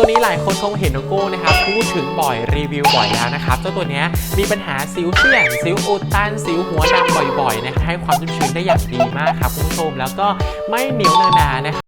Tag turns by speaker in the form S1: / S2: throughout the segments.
S1: ตัวนี้หลายคนคงเห็นน้องโก้นะครับพูดถึงบ่อยรีวิวบ่อยแล้วนะครับเจ้าตัวนี้มีปัญหาสิวเสี่ยงสิวอุดตันสิวหัวดำบ่อยๆนะครับให้ความชุ่มชื้นได้อย่างดีมากครับคุณผู้ชมแล้วก็ไม่เหนียวเนอะหนานะครับ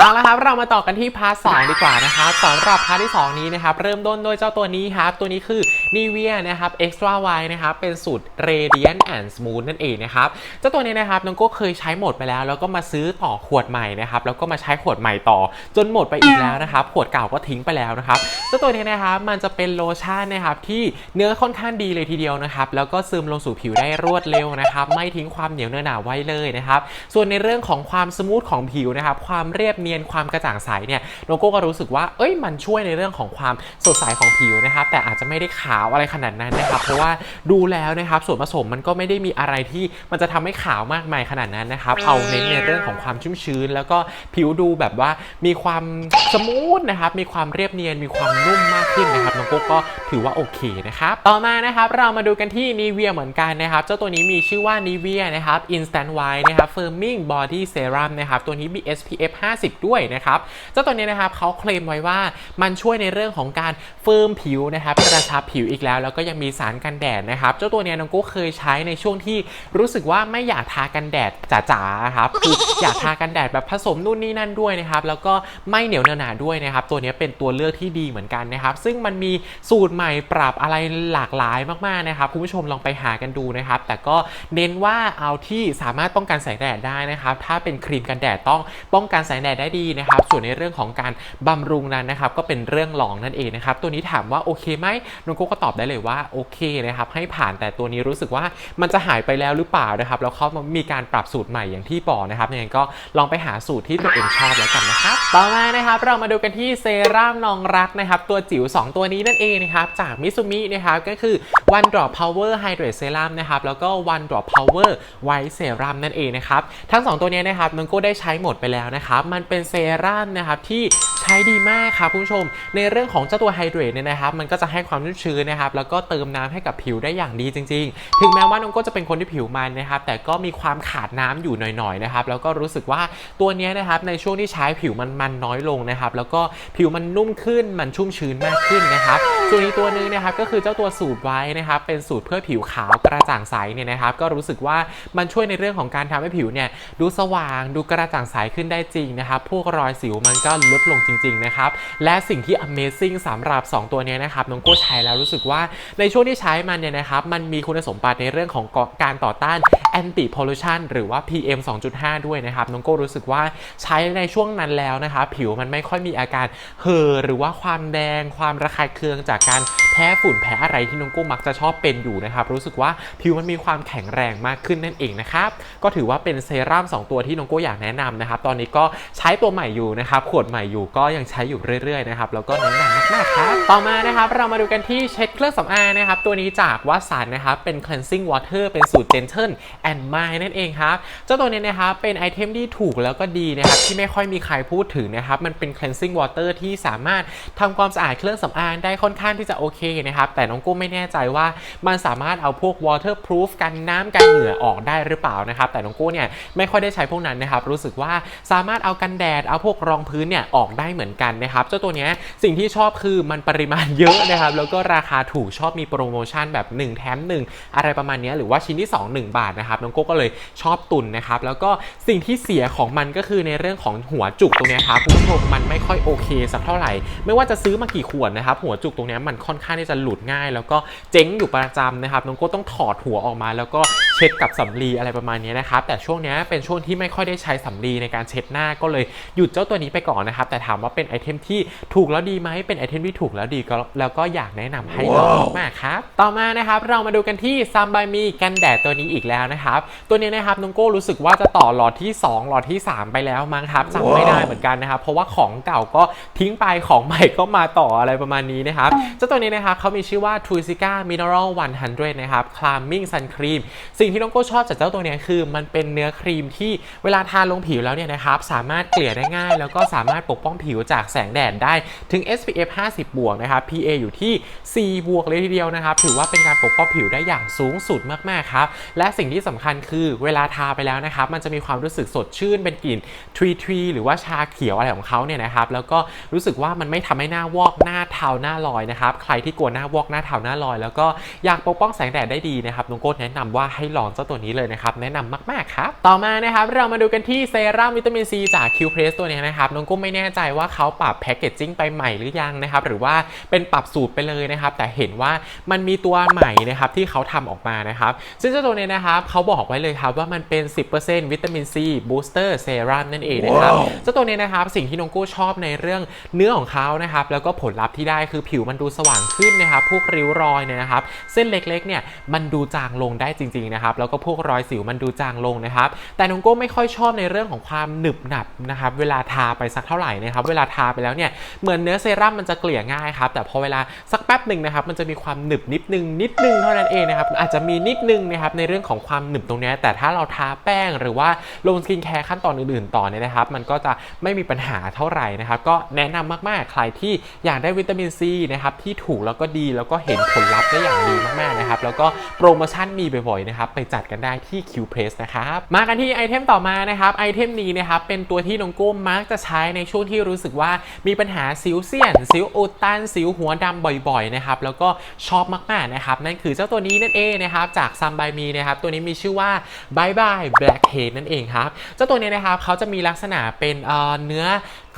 S1: เอาละครับเรามาต่อกันที่พาร์ทสองดีกว่านะครับสำหรับพาร์ทที่ 2 นี้นะครับเริ่มต้นโดยเจ้าตัวนี้ครับ ตัวนี้คือ Nivea นะครับ Extra White นะครับเป็นสูตร Radiant and Smooth นั่นเองนะครับเจ้าตัวนี้นะครับน้องก้เคยใช้หมดไปแล้ว แล้วก็มาซื้อต่อขวดใหม่นะครับแล้วก็มาใช้ขวดใหม่ต่อ จนหมดไปอีกแล้วนะครับขวดเก่าก็ทิ้งไปแล้วนะครับเจ้าตัวนี้นะครับมันจะเป็นโลชั่นนะครับที่เนื้อค่อนข้างดีเลยทีเดียวนะครับแล้วก็ซึมลงสู่ผิวได้รวดเร็วนะครับไม่ทิ้งความเหนียวเนื้อหนาไว้เลยนะครับส่วนในเรื่องของความสมูทของผิวนะครับความเรียบเนียนความกระจ่างใสเนี่ยโลโก้ก็รู้สึกว่าเอ้ยมันช่วยในเรื่องของความสดใสของผิวนะครับแต่อาจจะไม่ได้ขาวอะไรขนาดนั้นนะครับ เพราะว่าดูแล้วนะครับส่วนผสมมันก็ไม่ได้มีอะไรที่มันจะทำให้ขาวมากมายขนาดนั้นนะครับเอาเน้นในเรื่องของความชุ่มชื้น แล้วก็ผิวดูแบบว่ามีความสมูทนะครับมีความเรียบเนียนมีความนุ่มมากขึ้นนะครับน้องโก้ก็ถือว่าโอเคนะครับต่อมานะครับเรามาดูกันที่ Nivea เหมือนกันนะครับเจ้าตัวนี้มีชื่อว่า Nivea นะครับ Instant White นะครับ Firming Body Serum นะครับตัวนี้มี SPF 50ด้วยนะครับเจ้าตัวนี้นะครับเขาเคลมไว้ว่ามันช่วยในเรื่องของการเฟิร์มผิวนะครับกระชับผิวอีกแล้ว แล้วก็ยังมีสารกันแดดนะครับ เจ้าตัวเนี้ยน้องโก้เคยใช้ในช่วงที่รู้สึกว่าไม่อยากทากันแดดจ๋าๆครับคืออยากทากันแดดแบบผสมนู่นนี่นั่นด้วยนะครับแล้วก็ไม่เหนียวเนอะหนาด้วยนะครับ ตัวนี้เป็นตัวเลือกที่ดีเหมือนกันนะครับ ซึ่งมันมีสูตรใหม่ปรับอะไรหลากหลายมากๆนะครับคุณผู้ชมลองไปหากันดูนะครับ แต่ก็เน้นว่าเอาที่สามารถป้องกันแสงแดดได้นะครับ ถ้าเป็นครีมกันแดดต้องป้องกันแสงแดดได้ดีนะครับ ส่วนในเรื่องของการบำรุงนั้นนะครับ ก็เป็นเรื่องรองนั่นเองนะครับ ตัวนี้ถามว่าโอเคไหมน้องโก้ก็ตอบได้เลยว่าโอเคนะครับ ให้ผ่านแต่ตัวนี้รู้สึกว่ามันจะหายไปแล้วหรือเปล่านะครับ แล้วเขามีการปรับสูตรใหม่อย่างที่บอกนะครับยังไงก็ลองไปหาสูตรที่ตัวเองชอบแล้วกันนะครับ ต่อมานะครับ เรามาดูกันที่เซรั่มนองรักนะครับ ตัวจิ๋ว2 ตัวนี้นั่นเองนะครับ จากมิซูมินะครับ ก็คือ One Drop Power Hydrate Serum นะครับ แล้วก็ One Drop Power White Serum นั่นเองนะครับ ทั้ง 2 ตัวนี้นะครับน้งก้ได้ใช้หมดไปแล้วนะครับ มันเป็นเซรั่มนะครับที่ใช้ดีมากครับคุณผู้ชม ในเรื่องของเจ้าตัวไฮเดรตเนี่ยนะครับมันก็จะให้ความชุ่มชื้นนะครับแล้วก็เติมน้ำให้กับผิวได้อย่างดีจริง ๆ ถึงแม้ว่าน้องก็จะเป็นคนที่ผิวมันนะครับแต่ก็มีความขาดน้ำอยู่หน่อยๆนะครับแล้วก็รู้สึกว่าตัวนี้นะครับในช่วงที่ใช้ผิวมันมันน้อยลงนะครับแล้วก็ผิวมันนุ่มขึ้นมันชุ่มชื้นมากขึ้นนะครับ ส่วนอีกตัวหนึงนะครับก็คือเจ้าตัวสูตรไว้นะครับเป็นสูตรเพื่อผิวขาวกระจ่างใสเนี่ยนะครับก็รู้สึกว่ามันช่วยในเรื่องของการทำให้ผิวเนี่ยดูสว่างดูกระจ่างใสขึ้นได้จริงนะครับพวกรอยสิวมันก็ลดลงจริงๆนะครับและสิ่งที่ Amazing สำหรับ 2 ตัวนี้นะครับน้องโก้ใช้แล้วรู้สึกว่าในช่วงที่ใช้มันเนี่ยนะครับมันมีคุณสมบัติในเรื่องของการต่อต้าน anti pollution หรือว่า PM 2.5 ด้วยนะครับน้องโก้รู้สึกว่าใช้ในช่วงนั้นแล้วนะครับผิวมันไม่ค่อยมีอาการเห่อหรือว่าความแดงความระคายเคืองจากการ พ้ฝุ่นแพ้อะไรที่น้องโก้มักจะชอบเป็นอยู่นะครับ รู้สึกว่าผิวมันมีความแข็งแรงมากขึ้นนั่นเองนะครับ ก็ถือว่าเป็นเซรั่ม2 ตัวที่น้องโก้อยากแนะนำนะครับ ตอนนี้ก็ใช้ตัวใหม่อยู่นะครับ ขวดใหม่อยู่ก็ยังใช้อยู่เรื่อยๆนะครับ แล้วก็แนะนำมากๆครับ ต่อมานะครับเรามาดูกันที่เช็ดเครื่องสำอางนะครับ ตัวนี้จากวัสันนะครับ เป็น cleansing water เป็นสูตร gentle and mild นั่นเองครับ เจ้าตัวนี้นะครับเป็นไอเทมที่ถูกแล้วก็ดีนะครับที่ไม่ค่อยมีใครพูดถึงนะครับ มันเป็น cleansing water ที่สามารถทำความสะอาดเครื่องสำอางได้ค่อนข้างที่จะโอเคนะครับ แต่น้องกุ้ไม่แน่ใจว่ามันสามารถเอาพวก waterproof กันน้ำกันเหงื่อออกได้หรือเปล่านะครับ แต่น้องกุ้เนี่ยไม่ค่อยได้ใช้พวกนั้นนะครับ รู้สึกว่าสามารถเอากันแดดเอาพวกรองพื้นเนี่ยออกได้เหมือนกันนะครับ เจ้าตัวเนี้ยสิ่งที่ชอบคือมันปริมาณเยอะนะครับ แล้วก็ราคาถูกชอบมีโปรโมชั่นแบบ 1 แถม 1 อะไรประมาณนี้หรือว่าชิ้นที่ 2 1 บาทนะครับน้องโก้ก็เลยชอบตุนนะครับ แล้วก็สิ่งที่เสียของมันก็คือในเรื่องของหัวจุกตรงเนี้ยครับคุณผู้ชมมันไม่ค่อยโอเคสักเท่าไหร่ ไม่ว่าจะซื้อมากี่ขวดนะครับ หัวจุกตรงเนี้ยมันค่อนข้างที่จะหลุดง่าย แล้วก็เจ๊งอยู่ประจำนะครับน้องโก้ต้องถอดหัวออกมา แล้วก็ เช็ดกับสำลีอะไรประมาณนี้นะครับแต่ช่วงนี้เป็นช่วงที่ไม่ค่อยได้ใช้สำลีในการเช็ดหน้าก็เลยหยุดเจ้าตัวนี้ไปก่อนนะครับแต่ถามว่าเป็นไอเทมที่ถูกแล้วดีไหมเป็นไอเทมที่ถูกแล้วดีก็แล้วก็อยากแนะนำให้ลองมากครับต่อมานะครับเรามาดูกันที่ซัมบายมีกันแดดตัวนี้อีกแล้วนะครับตัวนี้นะครับน้องโก้รู้สึกว่าจะต่อหลอดที่ 2 หลอดที่ 3 ไปแล้วมั้งครับจำไม่ได้เหมือนกันนะครับเพราะว่าของเก่าก็ทิ้งไปของใหม่ก็มาต่ออะไรประมาณนี้นะครับเจ้าตัวนี้นะครับเขามีชื่อว่า t r u s i c a Mineral 100 นะครับ Calming Sun Cream สิ่งงที่น้องโก้ชอบจากเจ้าตัวนี้คือมันเป็นเนื้อครีมที่เวลาทาลงผิวแล้วเนี่ยนะครับสามารถเกลี่ยได้ง่าย แล้วก็สามารถปกป้องผิวจากแสงแดดได้ถึง SPF 50 บวกนะครับ PA อยู่ที่ 4 บวกเลยทีเดียวนะครับ ถือว่าเป็นการปกป้องผิวได้อย่างสูงสุดมากๆครับ และสิ่งที่สำคัญคือเวลาทาไปแล้วนะครับ มันจะมีความรู้สึกสดชื่นเป็นกลิ่นทรีทรีหรือว่าชาเขียวอะไรของเขาเนี่ยนะครับ แล้วก็รู้สึกว่ามันไม่ทำให้หน้าวอกหน้าเทาหน้าลอยนะครับ ใครที่กลัวหน้าวอกหน้าเทาหน้าลอย แล้วก็อยากปกป้องแสงแดดได้ดีนะครับน้องโก้แนะนำว่าให้ลองเจ้าตัวนี้เลยนะครับ แนะนำมาก ๆ ครับ ต่อมานะครับ เรามาดูกันที่เซรั่มวิตามินซีจาก Q Press ตัวนี้นะครับ น้องโก้ไม่แน่ใจว่าเขาปรับแพคเกจจิ้งไปใหม่หรือยังนะครับ หรือว่าเป็นปรับสูตรไปเลยนะครับ แต่เห็นว่ามันมีตัวใหม่นะครับที่เขาทำออกมานะครับ ซึ่งเจ้าตัวนี้นะครับเขาบอกไว้เลยครับว่ามันเป็น 10%วิตามินซีบูสเตอร์เซรั่มนั่นเองนะครับ เจ้าตัวนี้นะครับสิ่งที่น้องโก้ชอบในเรื่องเนื้อของเขานะครับ แล้วก็ผลลัพธ์ที่ได้คือผิวมันดูสว่างขึ้นนะครับ พวกริ้วรอยเนี่ยนะครับ เส้นเล็กๆเนี่ยมันดูจางลงได้จริงๆนะครับแล้วก็พวกรอยสิวมันดูจางลงนะครับ แต่น้องโก้ไม่ค่อยชอบในเรื่องของความหนึบหนับนะครับเวลาทาไปสักเท่าไหร่นะครับเวลาทาไปแล้วเนี่ยเหมือนเนื้อเซรั่มมันจะเกลี่ยง่ายครับแต่พอเวลาสักแป๊บหนึ่งนะครับมันจะมีความหนึบนิดนึงนิดนึงเท่านั้นเองนะครับอาจจะมีนิดนึงนะครับในเรื่องของความหนึบตรงนี้แต่ถ้าเราทาแป้งหรือว่าลงสกินแคร์ขั้นตอนอื่นๆ ต่อเนี่ยนะครับ มันก็จะไม่มีปัญหาเท่าไหร่นะครับ ก็แนะนำมากๆ ใครที่อยากได้วิตามินซีนะครับที่ถูกแล้วก็ดีแล้วก็เห็นผลลัพธ์ได้อย่างดีมากๆนะครับ แล้วก็โปรโมชั่นมีบ่อยๆนะครับไปจัดกันได้ที่ Q Press นะครับมากันที่ไอเทมต่อมานะครับไอเทมนี้นะครับเป็นตัวที่น้องโก้มักจะใช้ในช่วงที่รู้สึกว่ามีปัญหาสิวเซียน สิวอุดตันสิวหัวดำบ่อยๆนะครับแล้วก็ชอบมากๆนะครับนั่นคือเจ้าตัวนี้นั่นเองนะครับจากซัมบายมีนะครับตัวนี้มีชื่อว่า Bye Bye Blackhead นั่นเองครับเจ้าตัวนี้นะครับเขาจะมีลักษณะเป็นเเนื้อ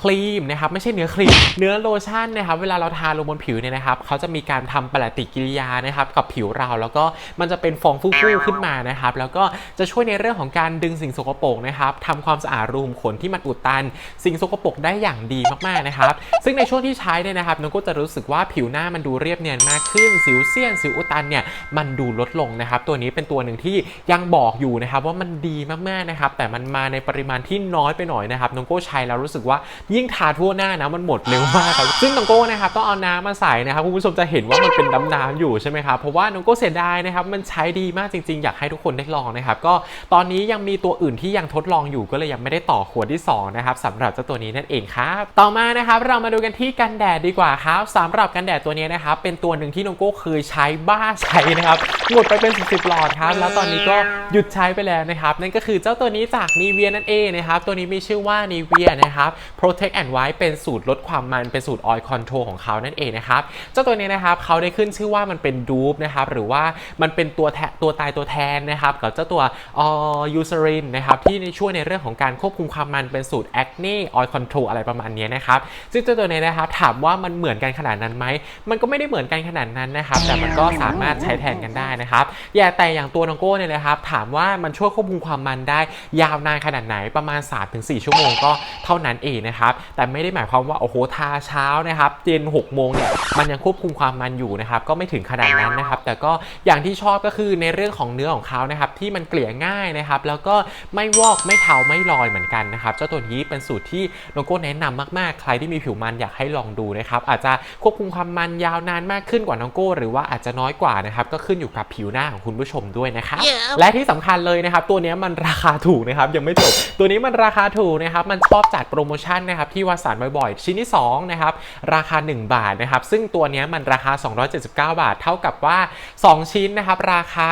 S1: ครีมนะครับไม่ใช่เนื้อครีม เนื้อโลชั่นนะครับเวลาเราทาลงบนผิวเนี่ยนะครับเขาจะมีการทำปฏิกิริยานะครับกับผิวเราแล้วก็มันจะเป็นฟองฟู่ๆขึ้นมานะครับแล้วก็จะช่วยในเรื่องของการดึงสิ่งสกปรกนะครับทำความสะอาดรูขุมขนที่มันอุดตัน สิ่งสกปรกได้อย่างดีมากๆนะครับซึ่งในช่วงที่ใช้เนี่ยนะครับน้องก็จะรู้สึกว่าผิวหน้ามันดูเรียบเนียนมากขึ้น สิวเซียน สิวอุดตันเนี่ยมันดูลดลงนะครับตัวนี้เป็นตัวหนึ่งที่ยังบอกอยู่นะครับว่ามันดีมากๆนะครับแต่มันมาในปริมาณที่น้อยไปหน่อยนะครับน้องก้ใช้แล้วรู้สึกว่ายิ่งทาทั่วหน้านะมันหมดเร็วมากครับซึ่งน้องโก้นะครับต้องเอาน้ำมาใส่นะครับคุณผู้ชมจะเห็นว่ามันเป็นน้ำน้ำๆอยู่ใช่ไหมครับเพราะว่าน้องโก้เสียดายนะครับมันใช้ดีมากจริง ๆ อยากให้ทุกคนได้ลองนะครับก็ตอนนี้ยังมีตัวอื่นที่ยังทดลองอยู่ก็เลยยังไม่ได้ต่อขวดที่สองนะครับสำหรับเจ้าตัวนี้นั่นเองครับต่อมานะครับเรามาดูกันที่กันแดดดีกว่าครับสำหรับกันแดดตัวนี้นะครับเป็นตัวหนึ่งที่น้องโก้เคยใช้บ้าใช้นะครับหมดไปเป็นสิบๆหลอดครับแล้วตอนนี้ก็หยุดใช้ไปแล้วนะครับนั่นก็คือเจ้าตัวนี้จากนีเวียนั่นเองนะครับตัวนี้มีชื่อว่านีเวียนะครับ Protect and White เป็นสูตรลดความมันเป็นสูตร Oil Control ของเขานั่นเองนะครับเจ้าตัวนี้นะครับเขาได้ขึ้นชื่อว่ามันเป็นดูปนะครับหรือว่ามันเป็นตัวแทตัวตายตัวแทนนะครับกับเจ้าตัวออยูซ r รินนะครับที่ช่วยในเรื่องของการควบคุมความมันเป็นสูตร Acne Oil Control อะไรประมาณนี้นะครับซึ่งเจ้าตัวนี้นะครับถามว่ามันเหมือนกันขนาดนั้นไหมมันก็ไม่ได้เหมือนกันขนาดนั้นนะครับแต่มันก็สามารถใช้แทนกันได้นะครับอย่าแต่อย่างตัวน้องโก้เนี่ยนะครับถามว่ามันช่วยควบคุมความมันได้ยาวนานขนาดไหนประมาณ3-4ชั่วโมงก็เท่านั้นเองนะครับแต่ไม่ได้หมายความว่าโอ้โหทาเช้านะครับเย็น6โมงเนี่ยมันยังควบคุมความมันอยู่นะครับก็ไม่ถึงขนาดนั้นนะครับแต่ก็อย่างที่ชอบก็คือในเรื่องของเนื้อของเขานะครับที่มันเกลี่ยง่ายนะครับแล้วก็ไม่วอกไม่เทาไม่ลอยเหมือนกันนะครับเจ้าตัวนี้เป็นสูตรที่น้องโก้แนะนำมากๆ ใครที่มีผิวมันอยากให้ลองดูนะครับอาจจะควบคุมความมันยาวนานมากขึ้นกว่าน้องโก้ หรือว่าอาจจะน้อยกว่านะครับก็ขึ้นอยู่กับผิวหน้าของคุณผู้ชมด้วยนะครับและที่สำคัญเลยนะครับตัวนี้มันราคาถูกนะครับยังไม่จบตัวนี้มันราคาถูกนะครับมันชอบจัดโปรโมชั่นนะครับที่วสานบ่อยๆ ชิ้นที่2นะครับราคา 1 บาทนะครับซึ่งตัวนี้มันราคา 279 บาท เท่ากับว่า 2 ชิ้นนะครับราคา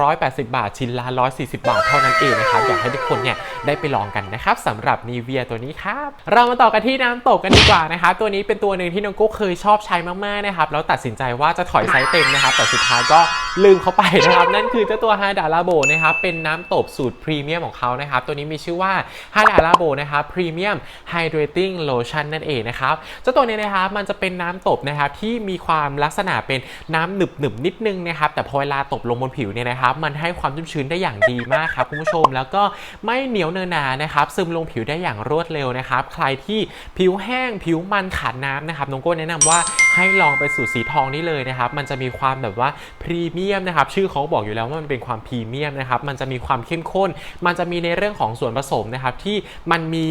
S1: 280 บาท ชิ้นละ 140 บาทเท่านั้นเองนะครับอยากให้ทุกคนเนี่ยได้ไปลองกันนะครับสำหรับนีเวียตัวนี้ครับเรามาต่อกันที่น้ำตกกันดีกว่านะครับตัวนี้เป็นตัวหนึ่งที่น้องกุ๊กเคยชอบใช้มากๆนะครับแล้วตัดสินใจว่าจะถอยไซส์เต็มนะครับแต่สุดท้ายก็ลืมเขาไปนะครับนั่นคือเจ้าตัวฮาดาลาโบนะครับเป็นน้ำตบสูตรพรีเมียมของเขานะครับตัวนี้มีชื่อว่าฮาดาลาโบนะครับพรีเมียมไฮเดรติ้งโลชั่นนั่นเองนะครับเจ้าตัวนี้นะครับมันจะเป็นน้ำตบนะครับที่มีความลักษณะเป็นน้ำหนึบหนึบนิดนึงนะครับแต่พอเวลาตบลงบนผิวเนี่ยนะครับมันให้ความชุ่มชื้นได้อย่างดีมากครับคุณผู้ชม แล้วก็ไม่เหนียวเนอะหนานะครับซึมลงผิวได้อย่างรวดเร็วนะครับใครที่ผิวแห้งผิวมันขาดน้ำนะครับน้องโก้แนะนำว่าให้ลองไปสูตรสีทองนี่เลยนะครับมันจะมีความแบบว่าพรีเมียมนะครับชื่อเขาบอกอยู่แล้วว่ามันเป็นความพรีเมียมนะครับมันจะมีความเข้มข้น มันจะมีในเรื่องของส่วนผสมนะครับที่มันมี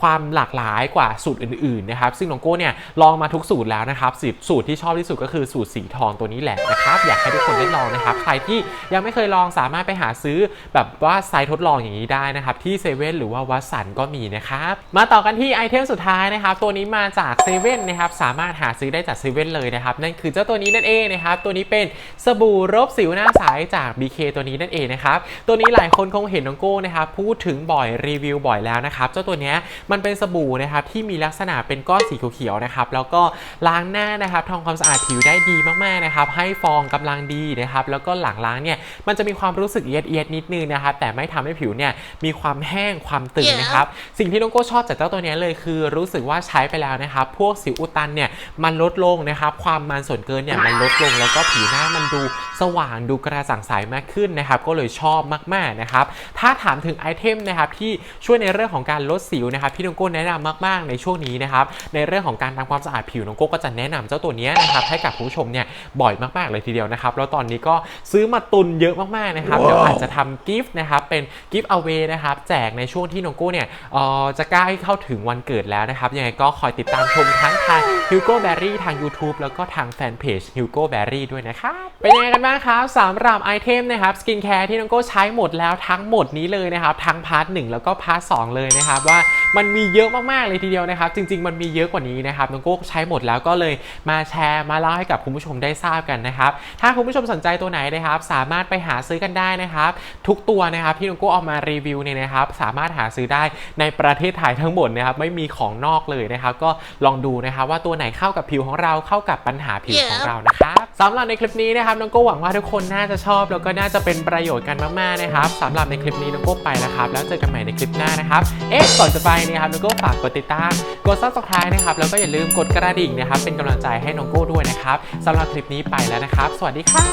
S1: ความหลากหลายกว่าสูตรอื่นๆนะครับซึ่งน้องโก้เนี่ยลองมาทุกสูตรแล้วนะครับสิบสูตรที่ชอบที่สุดก็คือสูตรสีทองตัวนี้แหละนะครับอยากให้ทุกคนได้ลองนะครับใครที่ยังไม่เคยลองสามารถไปหาซื้อแบบว่าไซส์ทดลองอย่างนี้ได้นะครับที่เซเว่นหรือว่าวัสันก็มีนะครับมาต่อกันที่ไอเทมสุดท้ายนะครับตัวนี้มาจากเซเว่นนะครับสามารถหาซื้อได้จากเซเว่นเลยนะครับนั่นคือเจ้าตัวนี้นั่นเองนะครับตัวนี้เป็นสบู่รบสิวหน้าใสจาก BK ตัวนี้นั่นเองนะครับตัวนี้หลายคนคงเห็นน้องโก้นะครับพูดถึงบ่อยรีวิวบ่อยแล้วนะครับเจ้าตัวนี้มันเป็นสบู่นะครับที่มีลักษณะเป็นก้อนสีเขียวๆนะครับแล้วก็ล้างหน้านะครับทำความสะอาดผิวได้ดีมากๆนะครับให้ฟองกำลังดีนะครับแล้วก็หลังล้างเนี่ยมันจะมีความรู้สึกเอียดเอียดๆนิดนึงนะครับแต่ไม่ทำให้ผิวเนี่ยมีความแห้งความตึงนะครับสิ่งที่น้องโก้ชอบจากเจ้าตัวเนี้ยเลยคือรู้สึกว่าใช้ไปแล้วนะครับพวกสิวอุดตันเนี่ยมันลดลงนะครับความมันส่วนเกินเนี่ยมันลดลงแล้วก็ผิวหน้ามันดู สว่างดูกระจ่างใสมากขึ้นนะครับ ก็เลยชอบมากๆนะครับ ถ้าถามถึงไอเทมนะครับที่ช่วยในเรื่องของการลดสิวนะครับที่น้องโก้แนะนำมากๆในช่วงนี้นะครับในเรื่องของการทำความสะอาดผิวน้องโก้ก็จะแนะนำเจ้าตัวเนี้ยนะครับให้กับคุณผู้ชมเนี่ยบ่อยมากๆเลยทีเดียวนะครับ แล้วตอนนี้ก็ซื้อมาตุนเยอะมากๆนะครับเดี๋ยวอาจจะทำกิฟต์นะครับเป็นกิฟต์เอาเวนะครับแจกในช่วงที่น้องโก้เนี่ยเอ่อจะใกล้เข้าถึงวันเกิดแล้วนะครับยังไงก็คอยติดตามชมทั้งทาง Hugo Berry ทาง YouTube แล้วก็ทางแฟนเพจ Hugo Berry ด้วยนะครับเป็นยังไงกันบ้างครับสำหรับไอเทมนะครับสกินแคร์ที่น้องโก้ใช้หมดแล้วทั้งหมดนี้เลยนะครับทั้งพาร์ทหแล้วก็พาร์ทสเลยนะครับว่า มันมีเยอะมากๆเลยทีเดียวนะครับ จริง ๆ มันมีเยอะกว่านี้นะครับน้องโก้ใช้หมดแล้วก็เลยมาแชร์มาเล่าให้กับคุณผู้ชมได้ทราบกันนะครับ ถ้าคุณผู้ชมสนใจตัวไหนนะครับ สามารถไปหาซื้อกันได้นะครับ ทุกตัวนะครับที่น้องโก้เอามารีวิวเนี่ยนะครับ สามารถหาซื้อได้ในประเทศไทยทั้งหมดนะครับไม่มีของนอกเลยนะครับ ก็ลองดูนะครับว่าตัวไหนเข้ากับผิวของเราเข้ากับปัญหาผิวของเรานะครับสำหรับในคลิปนี้นะครับน้องโก้หวังว่าทุกคนน่าจะชอบ แล้วก็น่าจะเป็นประโยชน์กันมากๆนะครับสำหรับในคลิปนี้น้องโก้ไปแล้วครับแล้วเจอกันใหม่ในคลิปหน้านะครับเอ๊ะก่อนจะไปนะครับน้องโก้ฝากกดติดตาม กดซับสไคร b e นะครับ แล้วก็อย่าลืมกดกระดิ่งนะครับ เป็นกำลังใจให้น้องโก้ด้วยนะครับสำหรับคลิปนี้ไปแล้วนะครับ สวัสดีครับ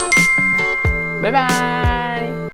S1: บ๊ายบาย